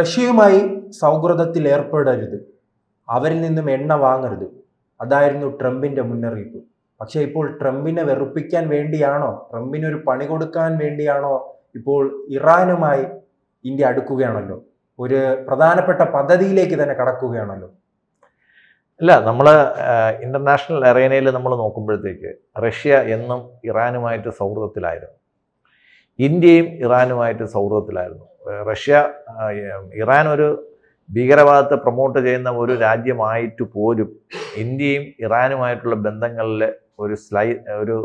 റഷ്യയുമായി സൗഹൃദത്തിൽ ഏർപ്പെടരുത്. അവരിൽ നിന്നും എണ്ണ വാങ്ങരുത്. അതായിരുന്നു ട്രംപിന്റെ മുന്നറിയിപ്പ്. പക്ഷേ ഇപ്പോൾ ട്രംപിനെ വെറുപ്പിക്കാൻ വേണ്ടിയാണോ ട്രംപിന് ഒരു പണി കൊടുക്കാൻ വേണ്ടിയാണോ ഇപ്പോൾ ഇറാനുമായി ഇന്ത്യ അടുക്കുകയാണല്ലോ? ഒരു പ്രധാനപ്പെട്ട പദ്ധതിയിലേക്ക് തന്നെ കടക്കുകയാണല്ലോ? അല്ല നമ്മൾ ഇന്റർനാഷണൽ അറേനയിൽ നമ്മൾ നോക്കുമ്പോഴത്തേക്ക് റഷ്യ എന്നും ഇറാനുമായിട്ട് സൗഹൃദത്തിലായിരുന്നു. ഇന്ത്യയും ഇറാനുമായിട്ട് സൗഹൃദത്തിലായിരുന്നു. റഷ്യ ഇറാൻ ഒരു ഭീകരവാദത്തെ പ്രൊമോട്ട് ചെയ്യുന്ന ഒരു രാജ്യമായിട്ട് പോലും ഇന്ത്യയും ഇറാനുമായിട്ടുള്ള ബന്ധങ്ങളിൽ ഒരു സ്ലൈ ഒരു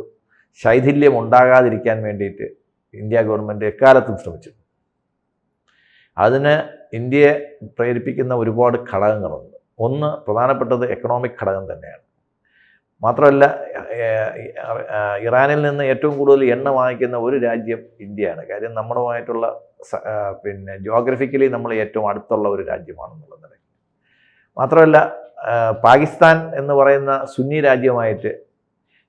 ശൈഥില്യം ഉണ്ടാകാതിരിക്കാൻ വേണ്ടിയിട്ട് ഇന്ത്യ ഗവൺമെന്റ് എക്കാലത്തും ശ്രമിച്ചു. അതിന് ഇന്ത്യയെ പ്രേരിപ്പിക്കുന്ന ഒരുപാട് ഘടകങ്ങളുണ്ട്. ഒന്ന് പ്രധാനപ്പെട്ടത് എക്കണോമിക് ഘടകം തന്നെയാണ്. മാത്രമല്ല ഇറാനിൽ നിന്ന് ഏറ്റവും കൂടുതൽ എണ്ണ വാങ്ങിക്കുന്ന ഒരു രാജ്യം ഇന്ത്യയാണ്. കാര്യം നമ്മളുമായിട്ടുള്ള പിന്നെ ജോഗ്രഫിക്കലി നമ്മൾ ഏറ്റവും അടുത്തുള്ള ഒരു രാജ്യമാണെന്നുള്ള നിലയ്ക്ക് മാത്രമല്ല പാകിസ്ഥാൻ എന്ന് പറയുന്ന സുന്നി രാജ്യമായിട്ട്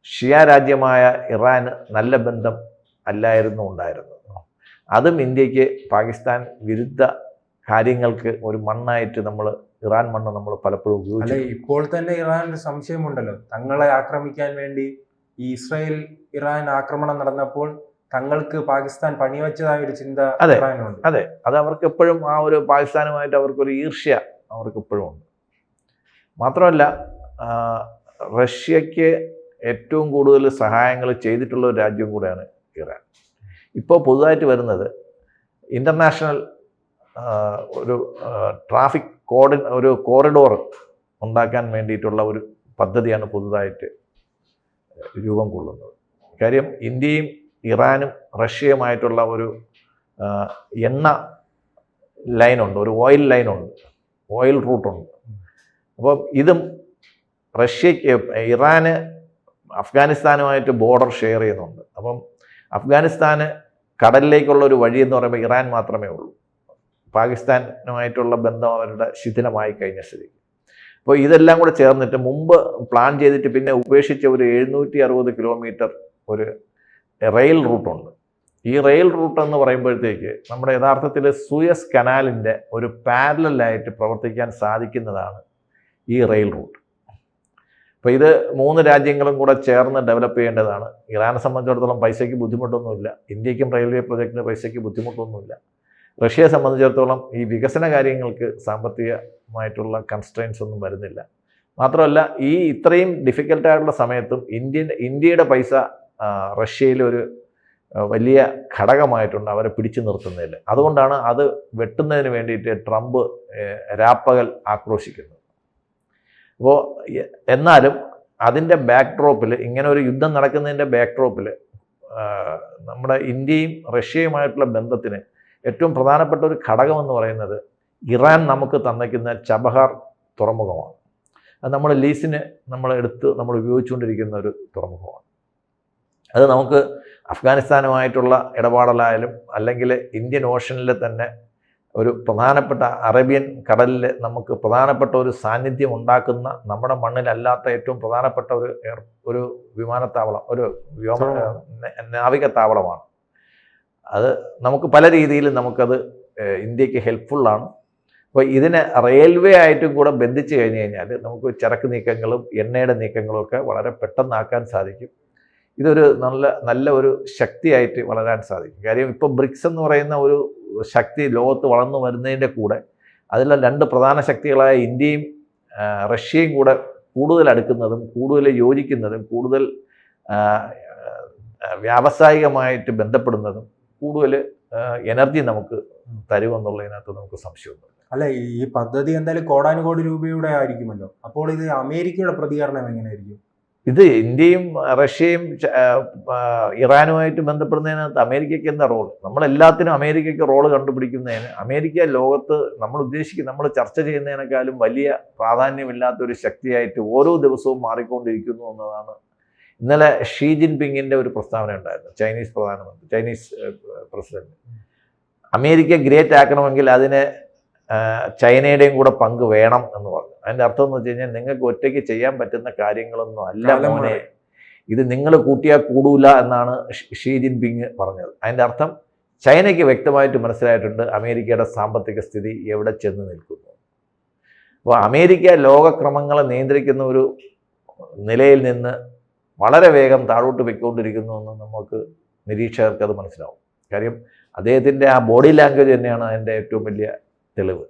ഷിയ രാജ്യമായ ഇറാന് നല്ല ബന്ധം അല്ലായിരുന്നു ഉണ്ടായിരുന്നത്. അതും ഇന്ത്യയ്ക്ക് പാകിസ്ഥാൻ വിരുദ്ധ കാര്യങ്ങൾക്ക് ഒരു മണ്ണായിട്ട് നമ്മൾ ഇറാൻ മണ്ണ് നമ്മൾ പലപ്പോഴും ഉപയോഗിച്ചു ഇപ്പോൾ തന്നെ ഇറാന് സംശയമുണ്ടല്ലോ. തങ്ങളെ ആക്രമിക്കാൻ വേണ്ടി ഈ ഇസ്രായേൽ ഇറാൻ ആക്രമണം നടന്നപ്പോൾ തങ്ങൾക്ക് പാകിസ്ഥാൻ പണിവെച്ചതായ ഒരു ചിന്ത അതെ. അതെ. അത് അവർക്ക് എപ്പോഴും ആ ഒരു പാകിസ്ഥാനുമായിട്ട് അവർക്കൊരു ഈർഷ്യ അവർക്ക് എപ്പോഴും ഉണ്ട്. മാത്രമല്ല റഷ്യക്ക് ഏറ്റവും കൂടുതൽ സഹായങ്ങൾ ചെയ്തിട്ടുള്ള ഒരു രാജ്യം കൂടെയാണ് ഇറാൻ. ഇപ്പോൾ പുതുതായിട്ട് വരുന്നത് ഇന്റർനാഷണൽ ഒരു ട്രാഫിക് കോർഡി ഒരു കോറിഡോർ ഉണ്ടാക്കാൻ വേണ്ടിയിട്ടുള്ള ഒരു പദ്ധതിയാണ് പുതുതായിട്ട് രൂപം കൊള്ളുന്നത്. കാര്യം ഇന്ത്യയും ഇറാനും റഷ്യയുമായിട്ടുള്ള ഒരു എണ്ണ ലൈനുണ്ട് ഒരു ഓയിൽ ലൈനുണ്ട് ഓയിൽ റൂട്ടുണ്ട് അപ്പോൾ ഇതും റഷ്യക്ക് ഇറാന് അഫ്ഗാനിസ്ഥാനുമായിട്ട് ബോർഡർ ഷെയർ ചെയ്യുന്നുണ്ട്. അപ്പം അഫ്ഗാനിസ്ഥാന് കടലിലേക്കുള്ള ഒരു വഴി എന്ന് പറയുമ്പോൾ ഇറാൻ മാത്രമേ ഉള്ളൂ. പാകിസ്ഥാനുമായിട്ടുള്ള ബന്ധം അവരുടെ ശിഥിലമായി കഴിഞ്ഞ സ്ഥിതി. അപ്പോൾ ഇതെല്ലാം കൂടെ ചേർന്നിട്ട് മുമ്പ് പ്ലാൻ ചെയ്തിട്ട് പിന്നെ ഉപേക്ഷിച്ച ഒരു എഴുന്നൂറ്റി അറുപത് കിലോമീറ്റർ ഒരു റെയിൽ റൂട്ടുണ്ട് ഈ റെയിൽ റൂട്ട് എന്ന് പറയുമ്പോഴത്തേക്ക് നമ്മുടെ യഥാർത്ഥത്തിൽ സൂയസ് കനാലിന്റെ ഒരു പാരലായിട്ട് പ്രവർത്തിക്കാൻ സാധിക്കുന്നതാണ് ഈ റെയിൽ റൂട്ട് അപ്പോൾ ഇത് മൂന്ന് രാജ്യങ്ങളും കൂടെ ചേർന്ന് ഡെവലപ്പ് ചെയ്യേണ്ടതാണ്. ഇറാനെ സംബന്ധിച്ചിടത്തോളം പൈസയ്ക്ക് ബുദ്ധിമുട്ടൊന്നുമില്ല. ഇന്ത്യക്കും റെയിൽവേ പ്രൊജക്റ്റിന് പൈസയ്ക്ക് ബുദ്ധിമുട്ടൊന്നുമില്ല. റഷ്യയെ സംബന്ധിച്ചിടത്തോളം ഈ വികസന കാര്യങ്ങൾക്ക് സാമ്പത്തികമായിട്ടുള്ള കൺസ്ട്രെയിൻസ് ഒന്നും വരുന്നില്ല. മാത്രമല്ല ഈ ഇത്രയും ഡിഫിക്കൽട്ടായിട്ടുള്ള സമയത്തും ഇന്ത്യൻ ഇന്ത്യയുടെ പൈസ റഷ്യയിലൊരു വലിയ ഘടകമായിട്ടുണ്ട് അവരെ പിടിച്ചു നിർത്തുന്നതിൽ. അതുകൊണ്ടാണ് അത് വെട്ടുന്നതിന് വേണ്ടിയിട്ട് ട്രംപ് രാപ്പകൽ ആക്രോശിക്കുന്നത്. അപ്പോൾ എന്നാലും അതിന്റെ ബാക്ക് ഡ്രോപ്പിൽ ഇങ്ങനെ ഒരു യുദ്ധം നടക്കുന്നതിന്റെ ബാക്ക് ഡ്രോപ്പിൽ നമ്മുടെ ഇന്ത്യയും റഷ്യയുമായിട്ടുള്ള ബന്ധത്തിന് ഏറ്റവും പ്രധാനപ്പെട്ട ഒരു ഘടകം എന്ന് പറയുന്നത് ഇറാൻ നമുക്ക് തന്നിക്കുന്ന ചബഹാർ തുറമുഖമാണ്. അത് നമ്മൾ ലീസിന് നമ്മൾ എടുത്ത് നമ്മൾ ഉപയോഗിച്ചുകൊണ്ടിരിക്കുന്ന ഒരു തുറമുഖമാണ്. അത് നമുക്ക് അഫ്ഗാനിസ്ഥാനുമായിട്ടുള്ള ഇടപാടലായാലും അല്ലെങ്കിൽ ഇന്ത്യൻ ഓഷനിൽ തന്നെ ഒരു പ്രധാനപ്പെട്ട അറേബ്യൻ കടലിൽ നമുക്ക് പ്രധാനപ്പെട്ട ഒരു സാന്നിധ്യം ഉണ്ടാക്കുന്ന നമ്മുടെ മണ്ണിലല്ലാത്ത ഏറ്റവും പ്രധാനപ്പെട്ട ഒരു ഒരു വിമാനത്താവളം ഒരു വ്യോമ നാവിക താവളമാണ് അത് നമുക്ക് പല രീതിയിലും നമുക്കത് ഇന്ത്യയ്ക്ക് ഹെൽപ്ഫുള്ളാണ് അപ്പോൾ ഇതിനെ റെയിൽവേ ആയിട്ടും കൂടെ ബന്ധിച്ച് കഴിഞ്ഞ് കഴിഞ്ഞാൽ നമുക്ക് ചരക്ക് നീക്കങ്ങളും എണ്ണയുടെ നീക്കങ്ങളും ഒക്കെ വളരെ പെട്ടെന്നാക്കാൻ സാധിക്കും. ഇതൊരു നല്ല നല്ല ഒരു ശക്തിയായിട്ട് വളരാൻ സാധിക്കും. കാര്യം ഇപ്പോൾ ബ്രിക്സ് എന്ന് പറയുന്ന ഒരു ശക്തി ലോകത്ത് വളർന്നു വരുന്നതിന്റെ കൂടെ അതിലെ രണ്ട് പ്രധാന ശക്തികളായ ഇന്ത്യയും റഷ്യയും കൂടെ കൂടുതൽ അടുക്കുന്നതും കൂടുതൽ യോജിക്കുന്നതും കൂടുതൽ വ്യാവസായികമായിട്ട് ബന്ധപ്പെടുന്നതും കൂടുതൽ എനർജി നമുക്ക് തരുമെന്നുള്ളതിനകത്ത് നമുക്ക് സംശയമുണ്ട് അല്ല ഈ- പദ്ധതി എന്തായാലും കോടാനുകോടി രൂപയുടെ ആയിരിക്കുമല്ലോ. അപ്പോൾ ഇത് അമേരിക്കയുടെ പ്രതികരണം എങ്ങനെയായിരിക്കും? ഇത് ഇന്ത്യയും റഷ്യയും ഇറാനുമായിട്ട് ബന്ധപ്പെടുന്നതിനകത്ത് അമേരിക്കയ്ക്ക് എന്താ റോൾ നമ്മളെല്ലാത്തിനും അമേരിക്കയ്ക്ക് റോൾ കണ്ടുപിടിക്കുന്നതിന് അമേരിക്ക ലോകത്ത് നമ്മൾ ഉദ്ദേശിക്കുന്ന നമ്മൾ ചർച്ച ചെയ്യുന്നതിനേക്കാളും വലിയ പ്രാധാന്യമില്ലാത്ത ഒരു ശക്തിയായിട്ട് ഓരോ ദിവസവും മാറിക്കൊണ്ടിരിക്കുന്നു എന്നതാണ് ഇന്നലെ ഷീ ജിൻപിങ്ങിന്റെ ഒരു പ്രസ്താവന ഉണ്ടായിരുന്നു. ചൈനീസ് പ്രധാനമന്ത്രി ചൈനീസ് പ്രസിഡന്റ്. അമേരിക്ക ഗ്രേറ്റ് ആക്കണമെങ്കിൽ അതിന് ചൈനയുടെയും കൂടെ പങ്ക് വേണം എന്ന് പറഞ്ഞു. അതിന്റെ അർത്ഥം എന്ന് വെച്ച് കഴിഞ്ഞാൽ നിങ്ങൾക്ക് ഒറ്റയ്ക്ക് ചെയ്യാൻ പറ്റുന്ന കാര്യങ്ങളൊന്നും അല്ല മോനെ. ഇത് നിങ്ങൾ കൂട്ടിയാൽ കൂടൂല എന്നാണ് ഷീ ഷീ ജിൻപിങ് പറഞ്ഞത്. അതിന്റെ അർത്ഥം ചൈനയ്ക്ക് വ്യക്തമായിട്ട് മനസ്സിലായിട്ടുണ്ട് അമേരിക്കയുടെ സാമ്പത്തിക സ്ഥിതി എവിടെ ചെന്ന് നിൽക്കുന്നു. അപ്പോൾ അമേരിക്ക ലോകക്രമങ്ങളെ നിയന്ത്രിക്കുന്ന ഒരു നിലയിൽ നിന്ന് വളരെ വേഗം താഴോട്ട് പൊയ്ക്കൊണ്ടിരിക്കുന്നു എന്ന് നമുക്ക് നിരീക്ഷകർക്ക് അത് മനസ്സിലാവും. കാര്യം അദ്ദേഹത്തിന്റെ ആ ബോഡി ലാംഗ്വേജ് തന്നെയാണ് അതിന്റെ ഏറ്റവും വലിയ തെളിവ്.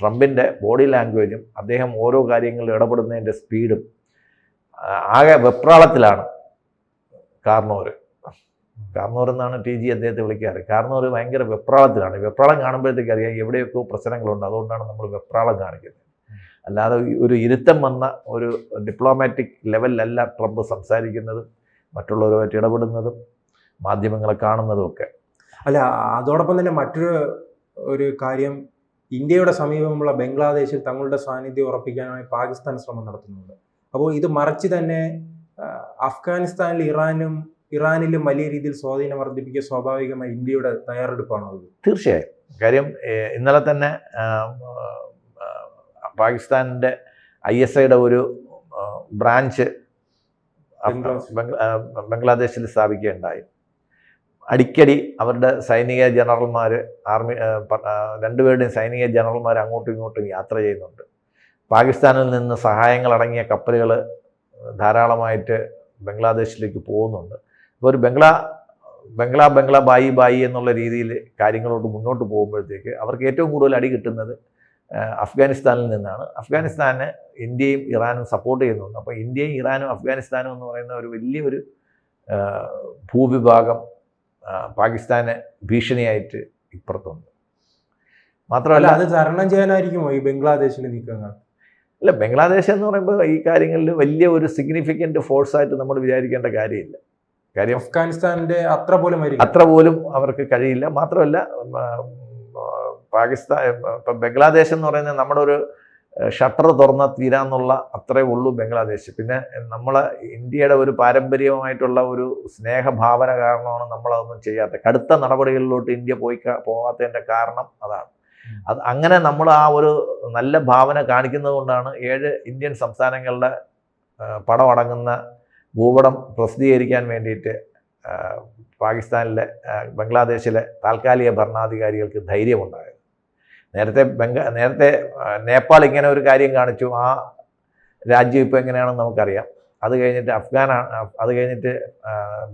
ട്രംപിന്റെ ബോഡി ലാംഗ്വേജും അദ്ദേഹം ഓരോ കാര്യങ്ങളിൽ ഇടപെടുന്നതിന്റെ സ്പീഡും ആകെ വെപ്രാളത്തിലാണ് കാർണോർ കാർണോർ എന്നാണ് ടി ജി അദ്ദേഹത്തെ വിളിക്കാറ്. കാർണോർ ഭയങ്കര വെപ്രാളത്തിലാണ്. വെപ്രാളം കാണുമ്പോഴത്തേക്ക് അറിയാം എവിടെയൊക്കെ പ്രശ്നങ്ങളുണ്ട്. അതുകൊണ്ടാണ് നമ്മൾ വെപ്രാളം കാണിക്കുന്നത്. അല്ലാതെ ഒരു ഇരുത്തം വന്ന ഒരു ഡിപ്ലോമാറ്റിക് ലെവലിലല്ല ട്രംപ് സംസാരിക്കുന്നതും മറ്റുള്ളവരുമായിട്ട് ഇടപെടുന്നതും മാധ്യമങ്ങളെ കാണുന്നതും ഒക്കെ. അല്ല അതോടൊപ്പം തന്നെ മറ്റൊരു ഒരു കാര്യം ഇന്ത്യയുടെ സമീപമുള്ള ബംഗ്ലാദേശിൽ തങ്ങളുടെ സാന്നിധ്യം ഉറപ്പിക്കാനായി പാകിസ്ഥാൻ ശ്രമം നടത്തുന്നുണ്ട്. അപ്പോൾ ഇത് മറിച്ച് തന്നെ അഫ്ഗാനിസ്ഥാനിൽ ഇറാനും ഇറാനിലും വലിയ രീതിയിൽ സ്വാധീനം വർദ്ധിപ്പിക്കുക സ്വാഭാവികമായി ഇന്ത്യയുടെ തയ്യാറെടുപ്പാണോ ഇത് തീർച്ചയായും. കാര്യം ഇന്നലെ തന്നെ പാകിസ്ഥാനിന്റെ ഐ എസ് ഐയുടെ ഒരു ബ്രാഞ്ച് ബംഗ്ലാദേശിൽ. സ്ഥാപിക്കുകയുണ്ടായി. അടിക്കടി അവരുടെ സൈനിക ജനറൽമാർ ആർമി രണ്ടുപേരുടെയും സൈനിക ജനറൽമാർ അങ്ങോട്ടും ഇങ്ങോട്ടും യാത്ര ചെയ്യുന്നുണ്ട്. പാകിസ്ഥാനിൽ നിന്ന് സഹായങ്ങൾ അടങ്ങിയ കപ്പലുകൾ ധാരാളമായിട്ട് ബംഗ്ലാദേശിലേക്ക് പോകുന്നുണ്ട്. അപ്പോൾ ഒരു ബംഗ്ലാ ബംഗ്ലാ ബംഗ്ലാ ബായി ബായി എന്നുള്ള രീതിയിൽ കാര്യങ്ങളോട് മുന്നോട്ട് പോകുമ്പോഴത്തേക്ക് അവർക്ക് ഏറ്റവും കൂടുതൽ അടി കിട്ടുന്നത് അഫ്ഗാനിസ്ഥാനിൽ നിന്നാണ്. അഫ്ഗാനിസ്ഥാന് ഇന്ത്യയും ഇറാനും സപ്പോർട്ട് ചെയ്യുന്നുണ്ട്. അപ്പോൾ ഇന്ത്യയും ഇറാനും അഫ്ഗാനിസ്ഥാനും എന്ന് പറയുന്ന ഒരു വലിയൊരു ഭൂവിഭാഗം പാകിസ്ഥാന് ഭീഷണിയായിട്ട് ഇപ്പുറത്തുണ്ട്. മാത്രമല്ല അത് തരണം ചെയ്യാനായിരിക്കുമോ ഈ ബംഗ്ലാദേശിലെ നീക്കങ്ങൾ? അല്ല ബംഗ്ലാദേശ് എന്ന് പറയുമ്പോൾ ഈ കാര്യങ്ങളിൽ വലിയ ഒരു സിഗ്നിഫിക്കന്റ് ഫോഴ്സായിട്ട് നമ്മൾ വിചാരിക്കേണ്ട കാര്യമില്ല. കാര്യം അഫ്ഗാനിസ്ഥാന്റെ അത്ര പോലും അത്ര പോലും അവർക്ക് കഴിയില്ല. മാത്രമല്ല പാകിസ്ഥാൻ ഇപ്പം ബംഗ്ലാദേശ് എന്ന് പറയുന്നത് നമ്മുടെ ഒരു ഷട്ടർ തുറന്ന തീരാന്നുള്ള അത്രേ ഉള്ളൂ ബംഗ്ലാദേശ്. പിന്നെ നമ്മളെ ഇന്ത്യയുടെ ഒരു പാരമ്പര്യമായിട്ടുള്ള ഒരു സ്നേഹഭാവന കാരണമാണ് നമ്മളതൊന്നും ചെയ്യാത്തത്. കടുത്ത നടപടികളിലോട്ട് ഇന്ത്യ പോയി പോകാത്തതിന്റെ കാരണം അതാണ്. അത് അങ്ങനെ നമ്മൾ ആ ഒരു നല്ല ഭാവന കാണിക്കുന്നത് കൊണ്ടാണ് ഏഴ് ഇന്ത്യൻ സംസ്ഥാനങ്ങളുടെ പടം പടമടങ്ങുന്ന ഭൂപടം പ്രസിദ്ധീകരിക്കാൻ വേണ്ടിയിട്ട് പാകിസ്ഥാനിലെ ബംഗ്ലാദേശിലെ താൽക്കാലിക ഭരണാധികാരികൾക്ക് ധൈര്യമുണ്ടായത്. നേരത്തെ ബംഗ നേരത്തെ നേപ്പാൾ ഇങ്ങനെ ഒരു കാര്യം കാണിച്ചു. ആ രാജ്യം ഇപ്പോൾ എങ്ങനെയാണെന്ന് നമുക്കറിയാം. അത് കഴിഞ്ഞിട്ട് അഫ്ഗാനാണ് അത് കഴിഞ്ഞിട്ട്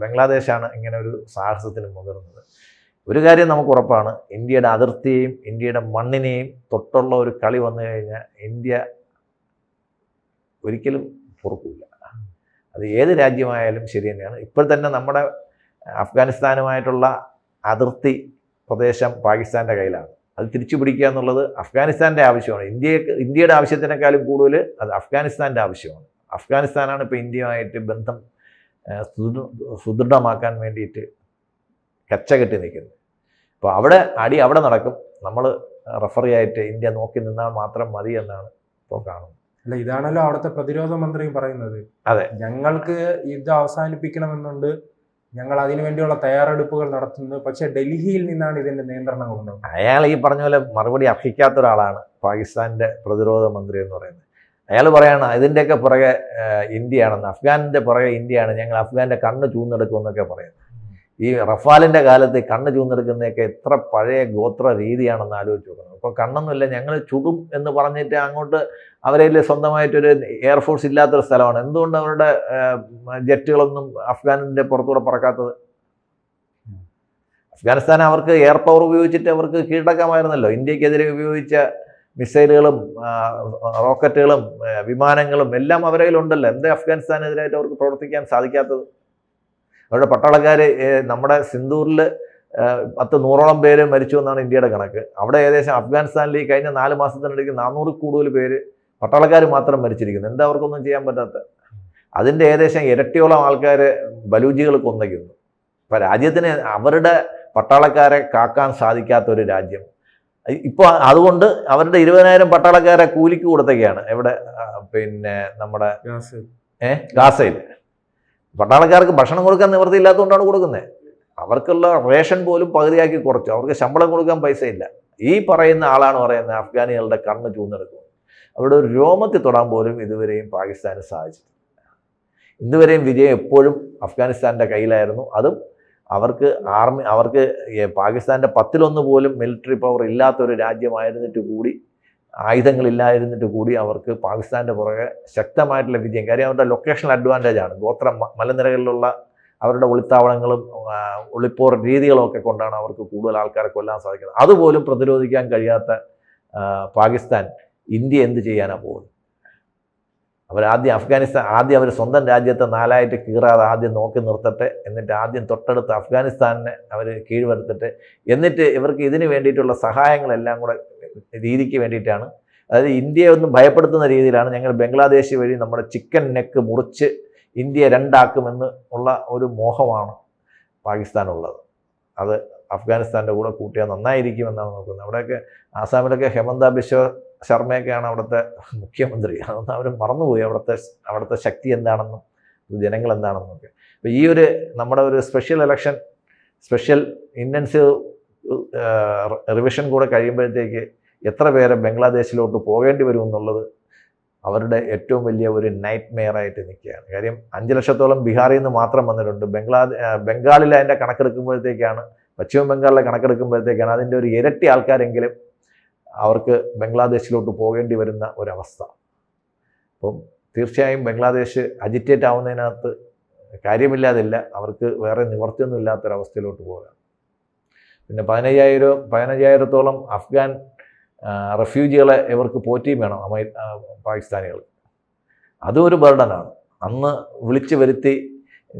ബംഗ്ലാദേശാണ് ഇങ്ങനെ ഒരു സാഹസത്തിന് മുതിർന്നത്. ഒരു കാര്യം നമുക്ക് ഉറപ്പാണ്. ഇന്ത്യയുടെ അതിർത്തിയെയും ഇന്ത്യയുടെ മണ്ണിനെയും തൊട്ടുള്ള ഒരു കളി വന്നു കഴിഞ്ഞാൽ ഇന്ത്യ ഒരിക്കലും പൊറുക്കില്ല അത് ഏത് രാജ്യമായാലും ശരി തന്നെയാണ്. ഇപ്പോൾ തന്നെ നമ്മുടെ അഫ്ഗാനിസ്ഥാനുമായിട്ടുള്ള അതിർത്തി പ്രദേശം പാകിസ്ഥാന്റെ കയ്യിലാണ്. അത് തിരിച്ചു പിടിക്കുക എന്നുള്ളത് അഫ്ഗാനിസ്ഥാന്റെ ആവശ്യമാണ്. ഇന്ത്യയെ ഇന്ത്യയുടെ ആവശ്യത്തിനേക്കാളും കൂടുതൽ അത് അഫ്ഗാനിസ്ഥാന്റെ ആവശ്യമാണ്. അഫ്ഗാനിസ്ഥാനാണ് ഇപ്പോൾ ഇന്ത്യയുമായിട്ട് ബന്ധം സുദൃഢമാക്കാൻ വേണ്ടിയിട്ട് കച്ചകെട്ടി നിൽക്കുന്നത്. അപ്പോൾ അവിടെ അടി അവിടെ നടക്കും. നമ്മൾ റഫറി ആയിട്ട് ഇന്ത്യ നോക്കി നിന്നാൽ മാത്രം മതി എന്നാണ് ഇപ്പോൾ കാണുന്നത്. അല്ല ഇതാണല്ലോ അവിടുത്തെ പ്രതിരോധ മന്ത്രി പറയുന്നത്. അതെ. ഞങ്ങൾക്ക് യുദ്ധം അവസാനിപ്പിക്കണമെന്നുണ്ട്. ഞങ്ങൾ അതിനുവേണ്ടിയുള്ള തയ്യാറെടുപ്പുകൾ നടത്തുന്നത്. പക്ഷേ ഡൽഹിയിൽ നിന്നാണ് ഇതിന്റെ നിയന്ത്രണം ഉണ്ടാകുന്നത് അയാൾ ഈ പറഞ്ഞ പോലെ മറുപടി അർഹിക്കാത്ത ഒരാളാണ് പാകിസ്ഥാന്റെ പ്രതിരോധ മന്ത്രി എന്ന് പറയുന്നത്. അയാൾ പറയാണ് ഇതിന്റെയൊക്കെ പുറകെ ഇന്ത്യയാണെന്ന്. അഫ്ഗാനിന്റെ പുറകെ ഇന്ത്യയാണ്. ഞങ്ങൾ അഫ്ഗാന്റെ കണ്ണ് ചൂന്നെടുക്കുമെന്നൊക്കെ പറയുന്നത്. ഈ റഫാലിന്റെ കാലത്ത് കണ്ണ് ചൂന്നെടുക്കുന്നതൊക്കെ എത്ര പഴയ ഗോത്ര രീതിയാണെന്ന് ആലോചിച്ച് നോക്കണം. അപ്പോൾ കണ്ണൊന്നുമില്ല ഞങ്ങൾ ചുടും എന്ന് പറഞ്ഞിട്ട് അങ്ങോട്ട് അവരെ സ്വന്തമായിട്ടൊരു എയർഫോഴ്സ് ഇല്ലാത്തൊരു സ്ഥലമാണ്. എന്തുകൊണ്ട് അവരുടെ ജെറ്റുകളൊന്നും അഫ്ഗാനിന്റെ പുറത്തൂടെ പറക്കാത്തത്? അഫ്ഗാനിസ്ഥാൻ അവർക്ക് എയർ പവർ ഉപയോഗിച്ചിട്ട് അവർക്ക് കീഴടക്കാമായിരുന്നല്ലോ. ഇന്ത്യക്കെതിരെ ഉപയോഗിച്ച മിസൈലുകളും റോക്കറ്റുകളും വിമാനങ്ങളും എല്ലാം അവരുടെ കയ്യിലുണ്ടല്ലോ. എന്താ അഫ്ഗാനിസ്ഥാനെതിരായിട്ട് അവർക്ക് പ്രവർത്തിക്കാൻ സാധിക്കാത്തത്? അവരുടെ പട്ടാളക്കാർ നമ്മുടെ സിന്ദൂറിൽ പത്ത് നൂറോളം പേര് മരിച്ചു എന്നാണ് ഇന്ത്യയുടെ കണക്ക്. അവിടെ ഏകദേശം അഫ്ഗാനിസ്ഥാനിൽ ഈ കഴിഞ്ഞ നാല് മാസത്തിനിടയ്ക്ക് നാനൂറ് കൂടുതൽ പേര് പട്ടാളക്കാർ മാത്രം മരിച്ചിരിക്കുന്നു. എന്താ അവർക്കൊന്നും ചെയ്യാൻ പറ്റാത്ത? അതിന്റെ ഏകദേശം ഇരട്ടിയോളം ആൾക്കാർ ബലൂജികൾ കൊന്നയ്ക്കുന്നു ഇപ്പം രാജ്യത്തിന് അവരുടെ പട്ടാളക്കാരെ കാക്കാൻ സാധിക്കാത്ത ഒരു രാജ്യം ഇപ്പോൾ അതുകൊണ്ട് അവരുടെ ഇരുപതിനായിരം പട്ടാളക്കാരെ കൂലിക്ക് കൊടുത്തൊക്കെയാണ്. എവിടെ? പിന്നെ നമ്മുടെ ഏഹ് ഗാസയിൽ. പട്ടാളക്കാർക്ക് ഭക്ഷണം കൊടുക്കാൻ നിവൃത്തിയില്ലാത്തതുകൊണ്ടാണ് കൊടുക്കുന്നത്. അവർക്കുള്ള റേഷൻ പോലും പകുതിയാക്കി കുറച്ചു. അവർക്ക് ശമ്പളം കൊടുക്കാൻ പൈസയില്ല. ഈ പറയുന്ന ആളാണ് പറയുന്നത് അഫ്ഗാനികളുടെ കണ്ണ് ചൂന്നെടുക്കും അവിടെ ഒരു രോമത്തിൽ തൊടാൻ പോലും ഇതുവരെയും പാകിസ്ഥാന് സാധിച്ചിട്ടില്ല. ഇതുവരെയും വിജയം എപ്പോഴും അഫ്ഗാനിസ്ഥാന്റെ കയ്യിലായിരുന്നു. അതും അവർക്ക് ആർമി അവർക്ക് പാകിസ്ഥാന്റെ പത്തിലൊന്ന് പോലും മിലിറ്ററി പവർ ഇല്ലാത്തൊരു രാജ്യമായിരുന്നിട്ട് കൂടി ആയുധങ്ങളില്ലായിരുന്നിട്ട് കൂടി അവർക്ക് പാകിസ്ഥാന്റെ പുറകെ ശക്തമായിട്ടുള്ള വിജയം. കാര്യം അവരുടെ ലൊക്കേഷണൽ അഡ്വാന്റേജ് ആണ്. ഗോത്ര മലനിരകളിലുള്ള അവരുടെ ഒളിത്താവളങ്ങളും ഒളിപ്പോർ രീതികളും ഒക്കെ കൊണ്ടാണ് അവർക്ക് കൂടുതൽ ആൾക്കാരെ കൊല്ലാൻ സാധിക്കുന്നത്. അതുപോലും പ്രതിരോധിക്കാൻ കഴിയാത്ത പാകിസ്ഥാൻ ഇന്ത്യ എന്ത് ചെയ്യാനാണ് പോകുന്നത്? അവർ ആദ്യം അഫ്ഗാനിസ്ഥാൻ ആദ്യം അവർ സ്വന്തം രാജ്യത്തെ നാലായിട്ട് കീറാതെ ആദ്യം നോക്കി നിർത്തട്ടെ എന്നിട്ട് ആദ്യം തൊട്ടടുത്ത് അഫ്ഗാനിസ്ഥാനെ അവർ കീഴ്വരുത്തട്ടെ എന്നിട്ട് ഇവർക്ക് ഇതിന് വേണ്ടിയിട്ടുള്ള സഹായങ്ങളെല്ലാം കൂടെ രീതിക്ക് വേണ്ടിയിട്ടാണ്. അതായത് ഇന്ത്യയെ ഒന്നും ഭയപ്പെടുത്തുന്ന രീതിയിലാണ് ഞങ്ങൾ ബംഗ്ലാദേശ് വഴി നമ്മുടെ ചിക്കൻ നെക്ക് മുറിച്ച് ഇന്ത്യയെ രണ്ടാക്കുമെന്ന് ഉള്ള ഒരു മോഹമാണ് പാകിസ്ഥാനുള്ളത്. അത് അഫ്ഗാനിസ്ഥാന്റെ കൂടെ കൂട്ടിയാൽ നന്നായിരിക്കുമെന്നാണ് നോക്കുന്നത്. അവിടെയൊക്കെ ആസാമിലൊക്കെ ഹെമന്ത ബിശ്വ ശർമ്മയൊക്കെയാണ് അവിടുത്തെ മുഖ്യമന്ത്രി. അതൊന്നും അവർ മറന്നുപോയി. അവിടുത്തെ അവിടുത്തെ ശക്തി എന്താണെന്നും ജനങ്ങൾ എന്താണെന്നും എന്താണെന്നൊക്കെ അപ്പോൾ ഈ ഒരു നമ്മുടെ ഒരു special election special intensive revision കൂടെ കഴിയുമ്പോഴത്തേക്ക് എത്ര പേരെ ബംഗ്ലാദേശിലോട്ട് പോകേണ്ടി വരും എന്നുള്ളത് അവരുടെ ഏറ്റവും വലിയ ഒരു നൈറ്റ് മെയറായിട്ട് നിൽക്കുകയാണ്. കാര്യം അഞ്ച് ലക്ഷത്തോളം ബീഹാറിൽ നിന്ന് മാത്രം വന്നിട്ടുണ്ട്. ബംഗ്ലാദേ ബംഗാളിൽ അതിന്റെ കണക്കെടുക്കുമ്പോഴത്തേക്കാണ് പശ്ചിമ ബംഗാളിലെ കണക്കെടുക്കുമ്പോഴത്തേക്കാണ് അതിന്റെ ഒരു ഇരട്ടി ആൾക്കാരെങ്കിലും അവർക്ക് ബംഗ്ലാദേശിലോട്ട് പോകേണ്ടി വരുന്ന ഒരവസ്ഥ. അപ്പം തീർച്ചയായും ബംഗ്ലാദേശ് അജിറ്റേറ്റ് ആവുന്നതിനകത്ത് കാര്യമില്ലാതില്ല. അവർക്ക് വേറെ നിവർത്തിയൊന്നും ഇല്ലാത്തൊരവസ്ഥയിലോട്ട് പോകാം പിന്നെ പതിനയ്യായിരം പതിനയ്യായിരത്തോളം അഫ്ഗാൻ റെഫ്യൂജികളെ ഇവർക്ക് പോറ്റിയും വേണം അമേ പാകിസ്ഥാനികൾ. അതും ഒരു ബർഡനാണ്. അന്ന് വിളിച്ചു വരുത്തി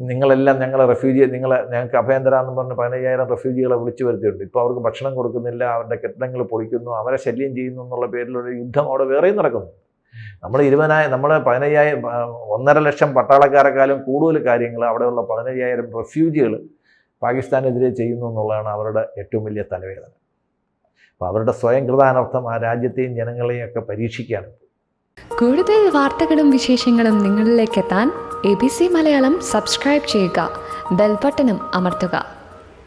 നിങ്ങളെല്ലാം ഞങ്ങളെ റെഫ്യൂജി നിങ്ങളെ ഞങ്ങൾക്ക് അഭയം തരാമെന്ന് പറഞ്ഞ് പതിനയ്യായിരം റെഫ്യൂജികളെ വിളിച്ചു വരുത്തിയിട്ടുണ്ട്. ഇപ്പോൾ അവർക്ക് ഭക്ഷണം കൊടുക്കുന്നില്ല അവരുടെ കെട്ടിടങ്ങൾ പൊളിക്കുന്നു അവരെ ശല്യം ചെയ്യുന്നു എന്നുള്ള പേരിലൊരു യുദ്ധം അവിടെ വേറെയും നടക്കുന്നു നമ്മൾ ഇരുപതിനായിരം നമ്മൾ പതിനയ്യായിരം ഒന്നര ലക്ഷം പട്ടാളക്കാരെക്കാളും കൂടുതൽ കാര്യങ്ങൾ അവിടെയുള്ള പതിനയ്യായിരം റെഫ്യൂജികൾ പാകിസ്ഥാനെതിരെ ചെയ്യുന്നു എന്നുള്ളതാണ് അവരുടെ ഏറ്റവും വലിയ തലവേദന. അപ്പോൾ അവരുടെ സ്വയം കൃതാനർത്ഥം ആ രാജ്യത്തെയും ജനങ്ങളെയും ഒക്കെ പരീക്ഷിക്കുകയാണ് കൂടുതൽ വാർത്തകളും വിശേഷങ്ങളും നിങ്ങളിലേക്ക് എത്താൻ A B C Malayalam subscribe ചെയ്യുക. ബെൽബട്ടനും അമർത്തുക.